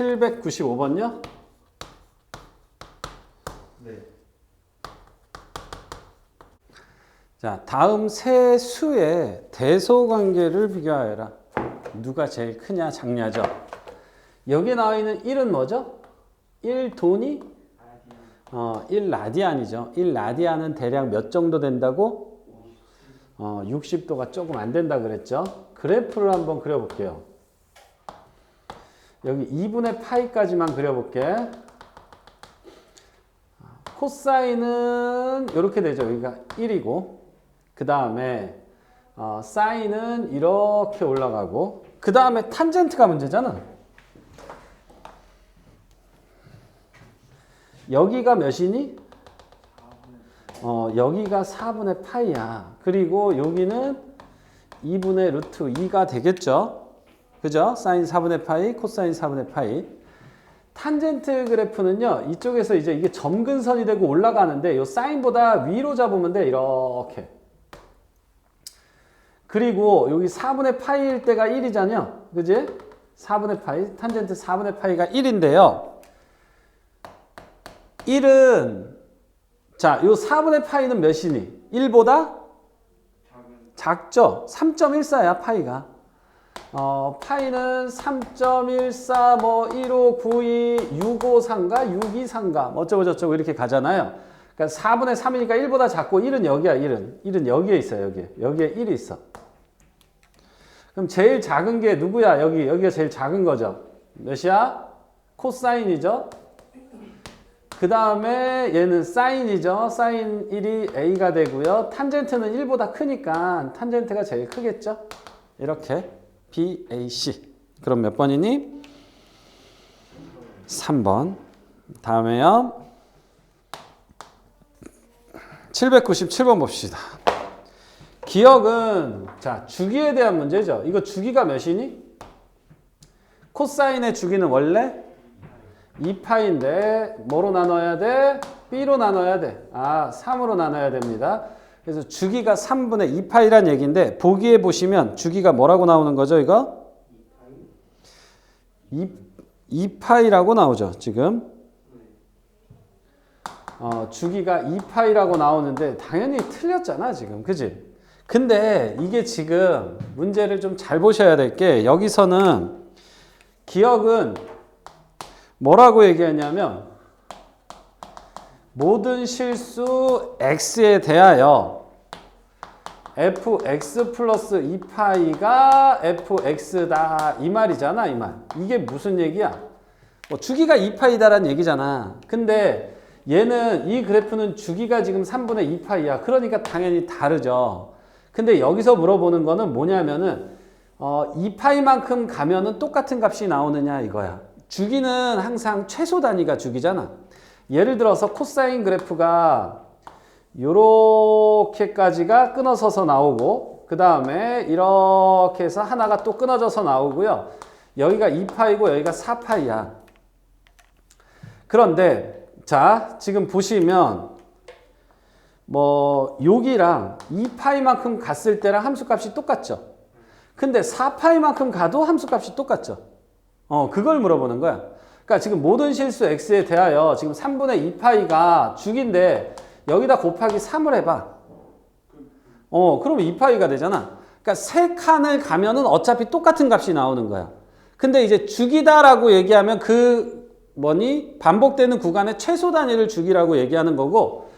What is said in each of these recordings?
795번요? 네. 자, 다음 세 수의 대소 관계를 비교하여라. 누가 제일 크냐, 작냐죠. 여기 나와 있는 1은 뭐죠? 1 돈이 어, 1 라디안이죠. 1 라디안은 대략 몇 정도 된다고? 어, 60도가 조금 안 된다 그랬죠. 그래프를 한번 그려볼게요. 여기 2분의 파이까지만 그려볼게. 코사인은 이렇게 되죠. 여기가 1이고 그 다음에 어, 사인은 이렇게 올라가고 그 다음에 탄젠트가 문제잖아. 여기가 몇이니? 어, 여기가 4분의 파이야. 그리고 여기는 2분의 루트 2가 되겠죠? 그죠? 사인 4분의 파이, 코사인 4분의 파이. 탄젠트 그래프는요, 이쪽에서 이제 이게 점근선이 되고 올라가는데, 요 사인보다 위로 잡으면 돼, 이렇게. 그리고 여기 4분의 파이일 때가 1이잖아요. 그지? 4분의 파이, 탄젠트 4분의 파이가 1인데요. 1은, 자, 요 4분의 파이는 몇이니? 1보다 작은 작죠? 3.14야, 파이가. 어, 파이는 3.14, 뭐, 1592, 653가, 623가, 뭐 어쩌고저쩌고 이렇게 가잖아요. 그러니까 4분의 3이니까 1보다 작고 1은 여기야, 1은. 1은 여기에 있어, 여기에. 여기에 1이 있어. 그럼 제일 작은 게 누구야? 여기, 여기가 제일 작은 거죠. 몇이야? 코사인이죠? 그 다음에 얘는 사인이죠. 사인 1이 A가 되고요. 탄젠트는 1보다 크니까 탄젠트가 제일 크겠죠. 이렇게 BAC. 그럼 몇 번이니? 3번. 다음에요. 797번 봅시다. 기억은 자 주기에 대한 문제죠. 이거 주기가 몇이니? 코사인의 주기는 원래 2파인데 뭐로 나눠야 돼? B로 나눠야 돼. 아 3으로 나눠야 됩니다. 그래서 주기가 3분의 2파이란 얘기인데 보기에 보시면 주기가 뭐라고 나오는 거죠 이거? 2, 2파이라고 나오죠 지금. 어, 주기가 2파이라고 나오는데 당연히 틀렸잖아 지금 그지? 근데 이게 지금 문제를 좀 잘 보셔야 될 게 여기서는 기억은 뭐라고 얘기했냐면 모든 실수 x에 대하여 fx 플러스 2파이가 fx다 이 말이잖아 이 말. 이게 무슨 얘기야? 뭐 주기가 2파이다라는 얘기잖아. 근데 얘는 이 그래프는 주기가 지금 3분의 2파이야. 그러니까 당연히 다르죠. 근데 여기서 물어보는 거는 뭐냐면은 어, 2파이만큼 가면은 똑같은 값이 나오느냐 이거야. 주기는 항상 최소 단위가 주기잖아. 예를 들어서 코사인 그래프가 요렇게까지가 끊어서서 나오고 그 다음에 이렇게 해서 하나가 또 끊어져서 나오고요. 여기가 2파이고 여기가 4파이야. 그런데 자 지금 보시면 뭐 여기랑 2파이만큼 갔을 때랑 함수값이 똑같죠. 근데 4파이만큼 가도 함수값이 똑같죠. 어, 그걸 물어보는 거야. 그러니까 지금 모든 실수 x에 대하여 지금 3분의 2파이가 주기인데 여기다 곱하기 3을 해봐. 어, 그러면 2파이가 되잖아. 그러니까 세 칸을 가면은 어차피 똑같은 값이 나오는 거야. 근데 이제 주기다라고 얘기하면 그 뭐니 반복되는 구간의 최소 단위를 주기라고 얘기하는 거고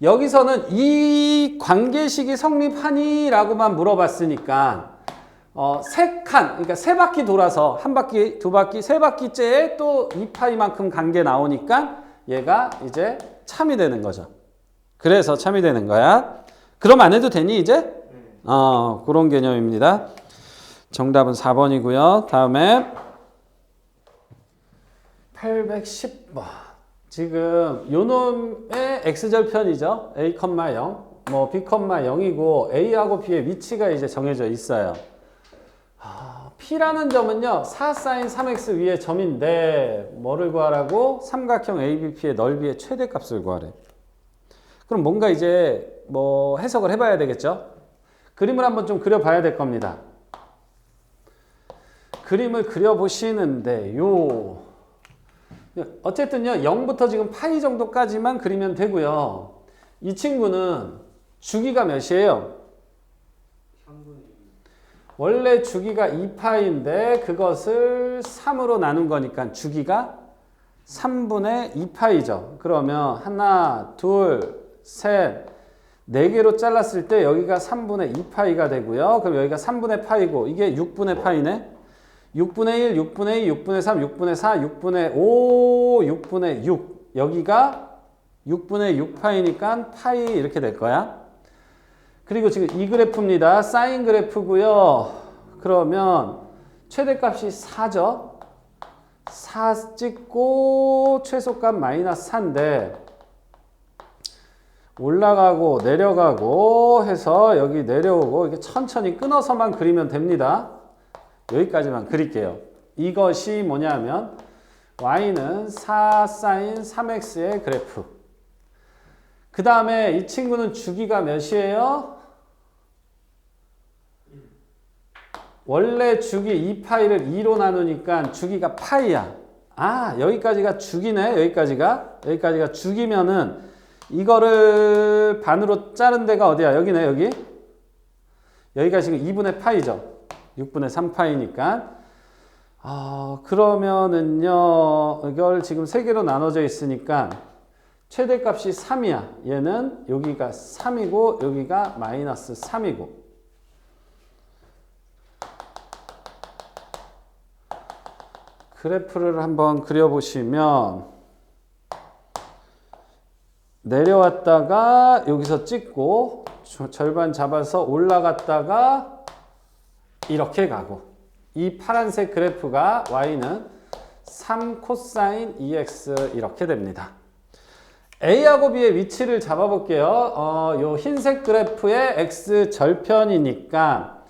여기서는 이 관계식이 성립하니라고만 물어봤으니까 어, 세 칸, 그러니까 세 바퀴 돌아서 한 바퀴, 두 바퀴, 세 바퀴째에 또 2파이만큼 간 게 나오니까 얘가 이제 참이 되는 거죠. 그래서 참이 되는 거야. 그럼 안 해도 되니 이제? 어, 그런 개념입니다. 정답은 4번이고요. 다음에 810번. 지금 요 놈의 x절편이죠. a, 0, 뭐 b, 0이고 a하고 b의 위치가 이제 정해져 있어요. P라는 점은요 4sin 3x 위에 점인데 뭐를 구하라고? 삼각형 ABP의 넓이의 최대값을 구하래 그럼 뭔가 이제 뭐 해석을 해봐야 되겠죠 그림을 한번 좀 그려봐야 될 겁니다 그림을 그려보시는데 요 어쨌든요 0부터 지금 파이 정도까지만 그리면 되고요. 이 친구는 주기가 몇이에요? 원래 주기가 2파인데 그것을 3으로 나눈 거니까 주기가 3분의 2파이죠. 그러면 하나, 둘, 셋, 네 개로 잘랐을 때 여기가 3분의 2파이가 되고요. 그럼 여기가 3분의 파이고 이게 6분의 파이네. 6분의 1, 6분의 2, 6분의 3, 6분의 4, 6분의 5, 6분의 6. 여기가 6분의 6파이니까 파이 이렇게 될 거야. 그리고 지금 이 그래프입니다. 사인 그래프고요. 그러면 최대값이 4죠. 4 찍고 최소값 마이너스 4인데 올라가고 내려가고 해서 여기 내려오고 이게 천천히 끊어서만 그리면 됩니다. 여기까지만 그릴게요. 이것이 뭐냐면 y는 4 사인 3x의 그래프. 그 다음에 이 친구는 주기가 몇이에요? 원래 주기 2파이를 2로 나누니까 주기가 파이야. 아, 여기까지가 주기네. 여기까지가. 여기까지가 주기면은 이거를 반으로 자른 데가 어디야? 여기네, 여기. 여기가 지금 2분의 파이죠. 6분의 3파이니까. 아, 그러면은요, 이걸 지금 세 개로 나눠져 있으니까 최대값이 3이야. 얘는 여기가 3이고, 여기가 마이너스 3이고. 그래프를 한번 그려보시면, 내려왔다가 여기서 찍고, 절반 잡아서 올라갔다가 이렇게 가고, 이 파란색 그래프가 y는 3 코사인 2x 이렇게 됩니다. A하고 B의 위치를 잡아볼게요. 어, 요 흰색 그래프의 x 절편이니까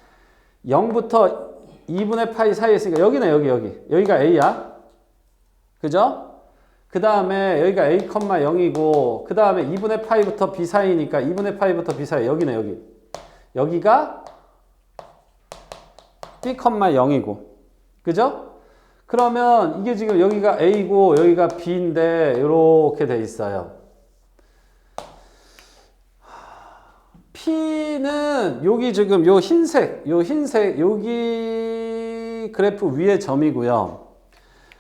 0부터 2분의 파이 사이에 있으니까 여기네 여기 여기 여기가 A야. 그죠? 그 다음에 여기가 A, 0이고 그 다음에 2분의 파이부터 B 사이니까 2분의 파이부터 B 사이 여기네 여기 여기가 B, 0이고 그죠? 그러면 이게 지금 여기가 A고 여기가 B인데 이렇게 돼 있어요. P는 여기 지금 요 흰색, 요 흰색 여기 그래프 위에 점이고요.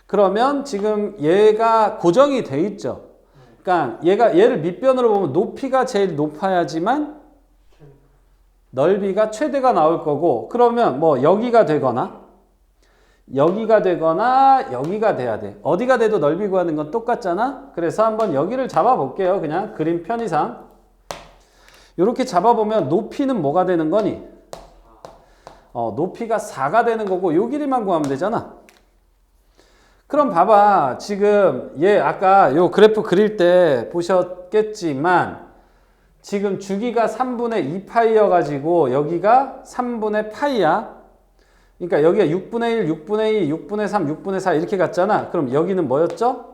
그러면 지금 얘가 고정이 돼 있죠. 그러니까 얘가 얘를 밑변으로 보면 높이가 제일 높아야지만 넓이가 최대가 나올 거고 그러면 뭐 여기가 되거나 여기가 되거나 여기가 돼야 돼. 어디가 돼도 넓이 구하는 건 똑같잖아. 그래서 한번 여기를 잡아 볼게요. 그냥 그림 편의상. 이렇게 잡아 보면 높이는 뭐가 되는 거니? 어, 높이가 4가 되는 거고 요 길이만 구하면 되잖아. 그럼 봐봐. 지금 얘 아까 요 그래프 그릴 때 보셨겠지만 지금 주기가 3분의 2파이여 가지고 여기가 3분의 파이야. 그러니까 여기가 6분의 1, 6분의 2, 6분의 3, 6분의 4 이렇게 갔잖아. 그럼 여기는 뭐였죠?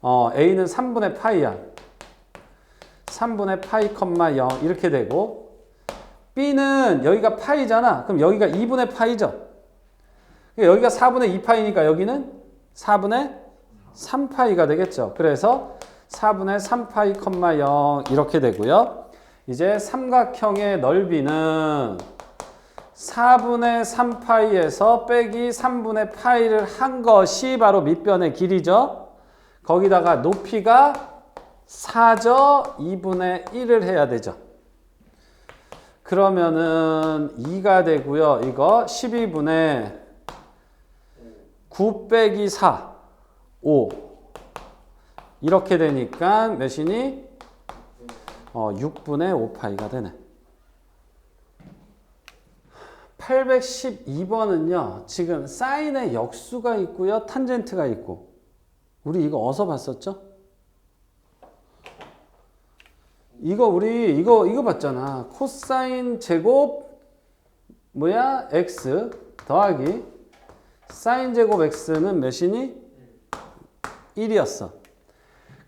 어, A는 3분의 파이야. 3분의 파이 컴마 0 이렇게 되고 B는 여기가 파이잖아. 그럼 여기가 2분의 파이죠. 그러니까 여기가 4분의 2파이니까 여기는 4분의 3파이가 되겠죠. 그래서 4분의 3파이 컴마 0 이렇게 되고요. 이제 삼각형의 넓이는 4분의 3파이에서 빼기 3분의 파이를 한 것이 바로 밑변의 길이죠. 거기다가 높이가 4죠. 2분의 1을 해야 되죠. 그러면은 2가 되고요. 이거 12분의 9 빼기 4, 5. 이렇게 되니까 몇이니? 어, 6분의 5파이가 되네. 812번은요, 지금 사인의 역수가 있고요, 탄젠트가 있고. 우리 이거 어디서 봤었죠? 이거 우리 이거 이거 봤잖아. 코사인 제곱 뭐야? x 더하기 사인 제곱 x는 몇이니? 1이었어.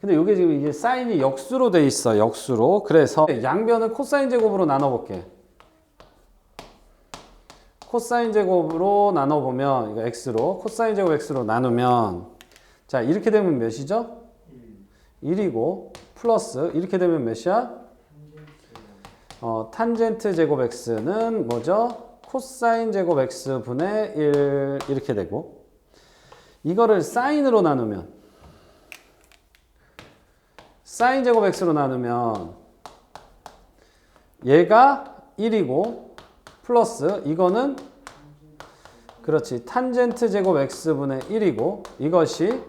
근데 이게 지금 이게 사인이 역수로 돼 있어. 역수로. 그래서 양변을 코사인 제곱으로 나눠 볼게. 코사인 제곱으로 나눠 보면 이거 x로 코사인 제곱 x로 나누면 자, 이렇게 되면 몇이죠? 1이고 플러스 이렇게 되면 몇이야? 어, 탄젠트 제곱 x는 뭐죠? 코사인 제곱 x 분의 1 이렇게 되고 이거를 사인으로 나누면 사인 제곱 x로 나누면 얘가 1이고 플러스 이거는 그렇지 탄젠트 제곱 x분의 1이고 이것이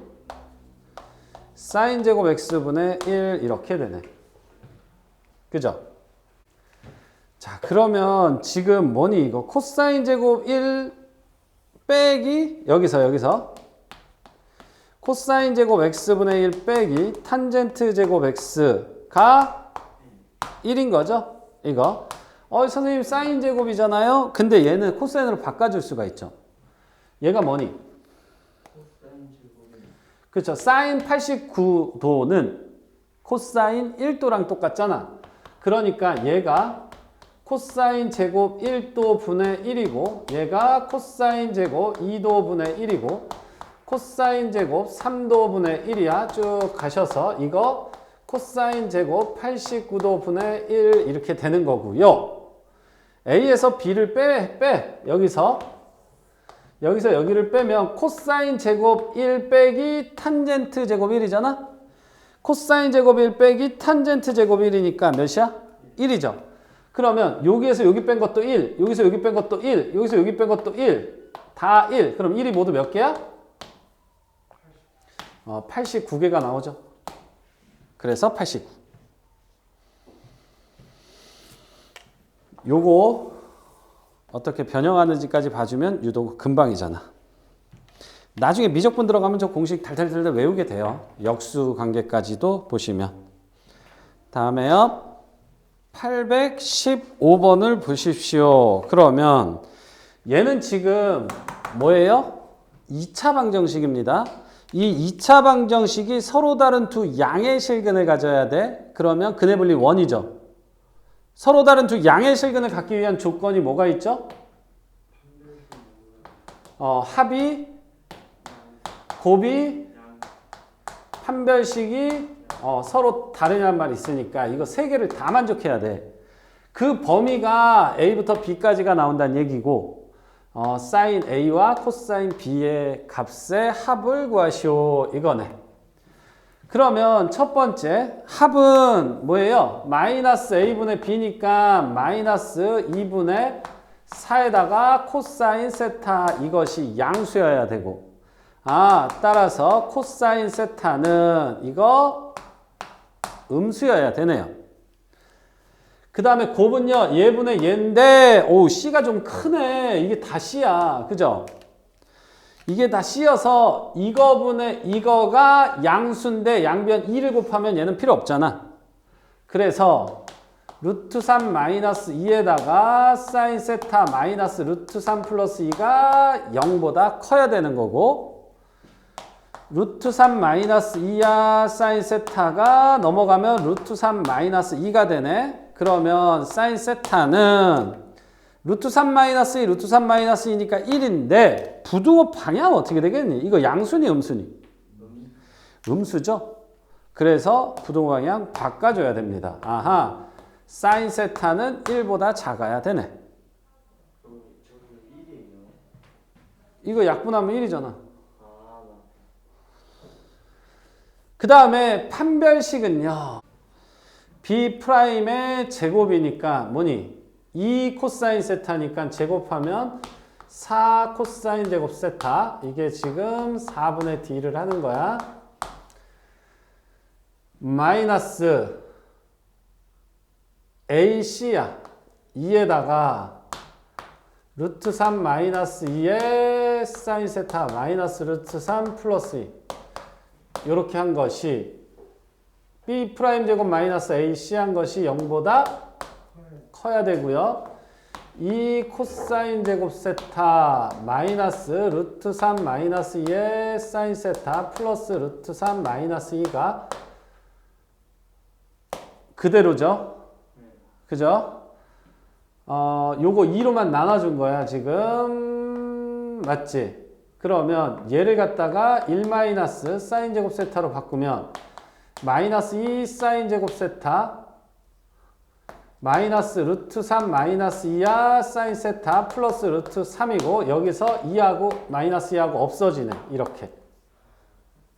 사인 제곱 x분의 1 이렇게 되네 그죠? 자 그러면 지금 뭐니 이거 코사인 제곱 1 빼기 여기서 여기서 코사인 제곱 x분의 1 빼기 탄젠트 제곱 x가 1인 거죠? 이거 어 선생님 사인 제곱이잖아요 근데 얘는 코사인으로 바꿔줄 수가 있죠 얘가 뭐니? 그렇죠. 사인 89도는 코사인 1도랑 똑같잖아. 그러니까 얘가 코사인 제곱 1도 분의 1이고 얘가 코사인 제곱 2도 분의 1이고 코사인 제곱 3도 분의 1이야. 쭉 가셔서 이거 코사인 제곱 89도 분의 1 이렇게 되는 거고요. A에서 B를 빼, 빼. 여기서 여기서 여기를 빼면 코사인 제곱 1 빼기 탄젠트 제곱 1이잖아 코사인 제곱 1 빼기 탄젠트 제곱 1이니까 몇이야? 1이죠 그러면 여기에서 여기 뺀 것도 1, 여기서 여기 뺀 것도 1, 여기서 여기 뺀 것도 1, 다 1. 그럼 1이 모두 몇 개야? 어, 89개가 나오죠. 그래서 89. 요거 어떻게 변형하는지까지 봐주면 유독 금방이잖아. 나중에 미적분 들어가면 저 공식 달달달달 외우게 돼요. 역수 관계까지도 보시면. 다음에요. 815번을 보십시오. 그러면 얘는 지금 뭐예요? 2차 방정식입니다. 이 2차 방정식이 서로 다른 두 양의 실근을 가져야 돼. 그러면 근의 분리 1이죠. 서로 다른 두 양의 실근을 갖기 위한 조건이 뭐가 있죠? 어, 합이, 곱이, 판별식이 어, 서로 다르냐는 말이 있으니까 이거 세 개를 다 만족해야 돼. 그 범위가 A부터 B까지가 나온다는 얘기고 어, 사인 A와 코사인 B의 값의 합을 구하시오 이거네. 그러면 첫 번째 합은 뭐예요? 마이너스 A분의 B니까 마이너스 2분의 4에다가 코사인 세타 이것이 양수여야 되고 아 따라서 코사인 세타는 이거 음수여야 되네요. 그 다음에 곱은요, 얘분의 얘인데, 오, C가 좀 크네. 이게 다 C야. 그죠? 이게 다 C여서 이거분의 이거가 양수인데 양변 2를 곱하면 얘는 필요 없잖아. 그래서 루트 3 마이너스 2에다가 사인 세타 마이너스 루트 3 플러스 2가 0보다 커야 되는 거고 루트 3 마이너스 2야 사인 세타가 넘어가면 루트 3 마이너스 2가 되네. 그러면 사인 세타는 루트 3 마이너스 2, 루트 3 마이너스 2니까 1인데 부등호 방향 어떻게 되겠니? 이거 양수니 음수니? 음수죠. 그래서 부등호 방향 바꿔줘야 됩니다. 아하, 사인 세타는 1보다 작아야 되네. 이거 약분하면 1이잖아. 그 다음에 판별식은요. b 프라임의 제곱이니까 뭐니? 2 코사인 세타니까 제곱하면 4 코사인 제곱 세타. 이게 지금 4분의 d를 하는 거야. 마이너스 ac야. 2에다가 루트 3 마이너스 2에 사인 세타 마이너스 루트 3 플러스 2. 이렇게 한 것이 b 프라임 제곱 마이너스 ac 한 것이 0보다 커야 되고요. 이 코사인 제곱 세타 마이너스 루트 3 마이너스 2의 사인 세타 플러스 루트 3 마이너스 2가 그대로죠. 그죠? 어, 요거 2로만 나눠준 거야, 지금. 맞지? 그러면 얘를 갖다가 1 마이너스 사인 제곱 세타로 바꾸면 마이너스 2 사인 제곱 세타 마이너스 루트 3 마이너스 2야 사인 세타 플러스 루트 3이고 여기서 2하고 마이너스 2하고 없어지네 이렇게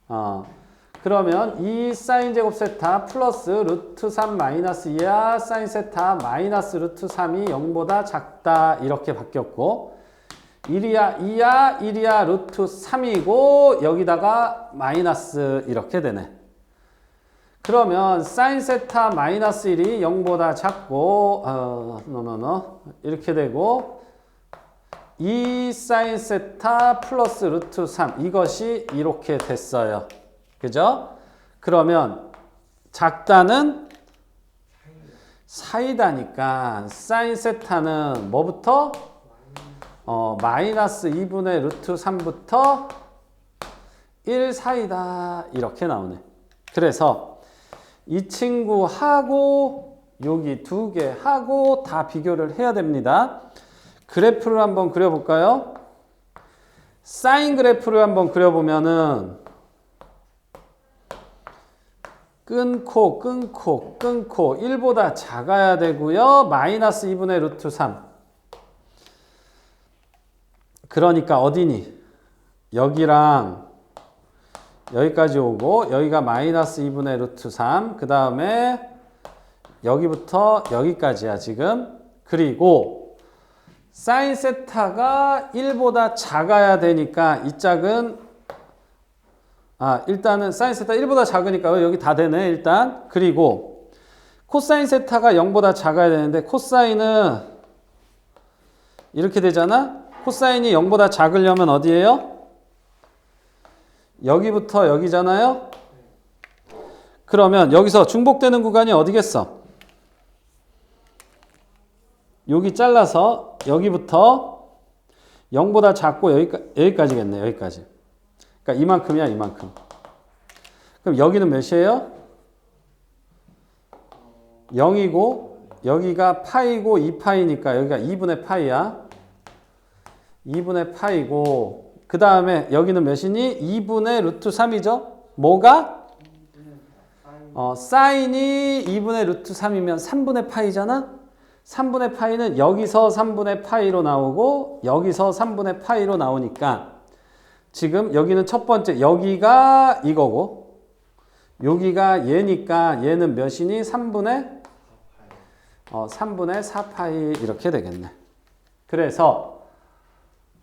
어. 그러면 2 사인 제곱 세타 플러스 루트 3 마이너스 2야 사인 세타 마이너스 루트 3이 0보다 작다 이렇게 바뀌었고 1이야 2야 1이야 루트 3이고 여기다가 마이너스 이렇게 되네 그러면 사인 세타 마이너스 1이 0보다 작고 어, 노노노 이렇게 되고 2 사인 세타 플러스 루트 3 이것이 이렇게 됐어요. 그죠? 그러면 작다는 사이다니까 사인 세타는 뭐부터? 어, 마이너스 2분의 루트 3부터 1 사이다 이렇게 나오네. 그래서 이 친구하고 여기 두 개 하고 다 비교를 해야 됩니다. 그래프를 한번 그려볼까요? 사인 그래프를 한번 그려보면은 끊고 끊고 끊고 1보다 작아야 되고요. 마이너스 2분의 루트 3. 그러니까 어디니? 여기랑 여기까지 오고 여기가 마이너스 2분의 루트 3. 그 다음에 여기부터 여기까지야 지금. 그리고 사인 세타가 1보다 작아야 되니까 이 짝은 아 일단은 사인 세타 1보다 작으니까 여기 다 되네 일단. 그리고 코사인 세타가 0보다 작아야 되는데 코사인은 이렇게 되잖아. 코사인이 0보다 작으려면 어디예요? 여기부터 여기잖아요. 그러면 여기서 중복되는 구간이 어디겠어? 여기 잘라서 여기부터 0보다 작고 여기까, 여기까 지겠네. 여기까지. 그러니까 이만큼이야, 이만큼. 그럼 여기는 몇이에요? 0이고 여기가 파이고 2파이니까 여기가 2분의 파이야. 2분의 파이고 그 다음에 여기는 몇이니? 2분의 루트 3이죠? 뭐가? 어, 사인이 2분의 루트 3이면 3분의 파이잖아? 3분의 파이는 여기서 3분의 파이로 나오고 여기서 3분의 파이로 나오니까 지금 여기는 첫 번째 여기가 이거고 여기가 얘니까 얘는 몇이니? 3분의 어, 3분의 4파이 이렇게 되겠네. 그래서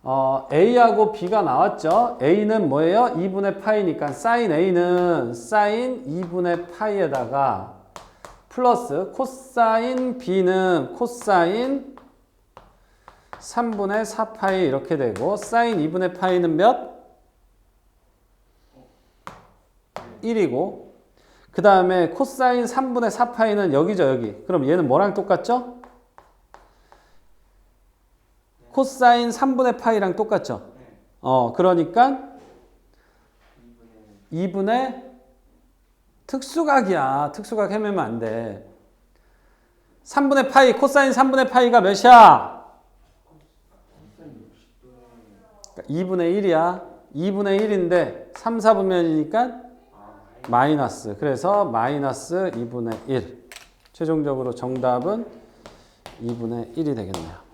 어, A하고 B가 나왔죠. A는 뭐예요? 2분의 파이니까 사인 A는 사인 2분의 파이에다가 플러스 코사인 B는 코사인 3분의 4파이 이렇게 되고 사인 2분의 파이는 몇? 1이고 그 다음에 코사인 3분의 4파이는 여기죠 여기 그럼 얘는 뭐랑 똑같죠? 코사인 3분의 파이랑 똑같죠? 어, 그러니까 2분의 특수각이야. 특수각 헤매면 안 돼. 3분의 파이, 코사인 3분의 파이가 몇이야? 2분의 1이야. 2분의 1인데 3, 4분면이니까 마이너스. 그래서 마이너스 2분의 1. 최종적으로 정답은 2분의 1이 되겠네요.